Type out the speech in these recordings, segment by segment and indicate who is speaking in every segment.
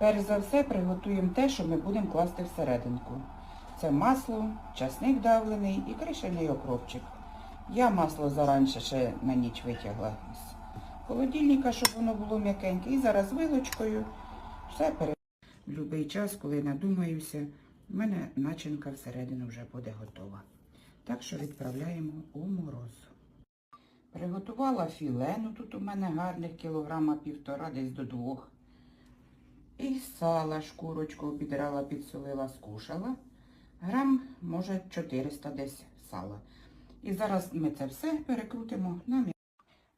Speaker 1: Перш за все приготуємо те, що ми будемо класти всерединку. Це масло, часник давлений і кришений окропчик. Я масло заранше ще на ніч витягла з холодильника, щоб воно було м'якеньке. І зараз вилочкою все пере... В будь-який час, коли надумаюся, в мене начинка всередину вже буде готова. Так що відправляємо у мороз. Приготувала філе, ну тут у мене гарних кілограма півтора, десь до двох. І сала, шкурочку обідрала, підсолила, скушала. Грам, може, 400 десь сала. І зараз ми це все перекрутимо на м'ясо.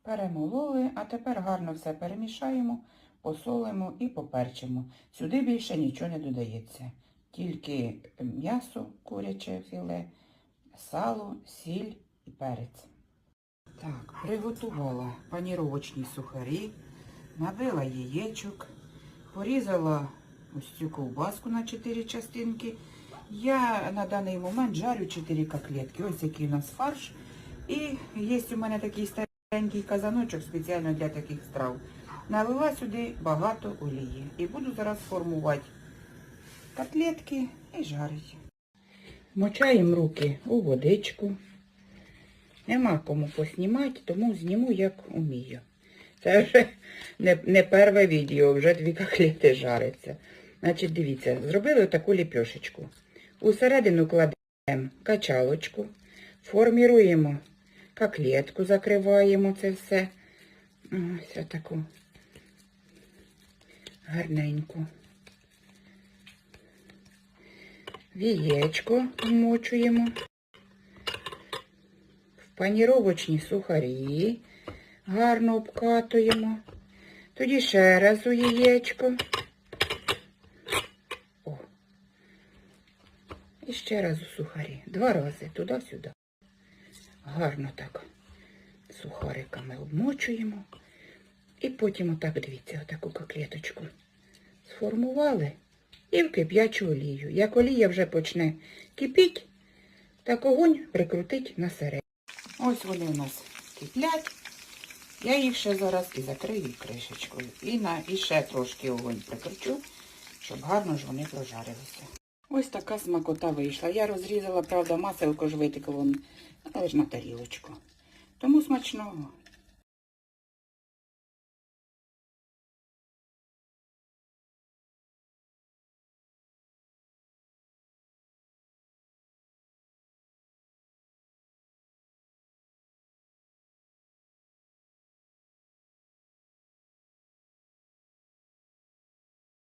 Speaker 1: Перемололи, а тепер гарно все перемішаємо, посолимо і поперчимо. Сюди більше нічого не додається. Тільки м'ясо, куряче філе, сало, сіль і перець. Так, приготувала паніровочні сухарі, набила яєчок, порізала ось цю ковбаску на 4 частинки. Я на даний момент жарю 4 котлетки. Ось який у нас фарш. І є у мене такий старенький казаночок спеціально для таких страв. Налила сюди багато олії. І буду зараз формувати котлетки і жарити. Мочаємо руки у водичку. Нема кому поснімати, тому зніму, як умію. Це вже не, не перше відео, вже дві котлети жаряться. Значить, дивіться, зробили таку ліпьошечку. Усередину кладемо качалочку, форміруємо котлетку, закриваємо це все. Ось таку гарненьку. Вієчко вмочуємо в паніровочні сухарі, гарно обкатуємо. Тоді ще раз у яєчко. О. І ще раз у сухарі. Два рази туди-сюди. Гарно так сухариками обмочуємо. І потім отак, дивіться, отаку коклеточку сформували і в кип'ячу олію. Як олія вже почне кипіть, так огонь прикрутить на середину. Ось вони у нас киплять. Я їх ще зараз і закрию кришечкою. І, на, і ще трошки огонь прикручу, щоб гарно ж вони прожарилися. Ось така смакота вийшла. Я розрізала, правда, маселко ж витекло, але ж на тарілочку. Тому смачного.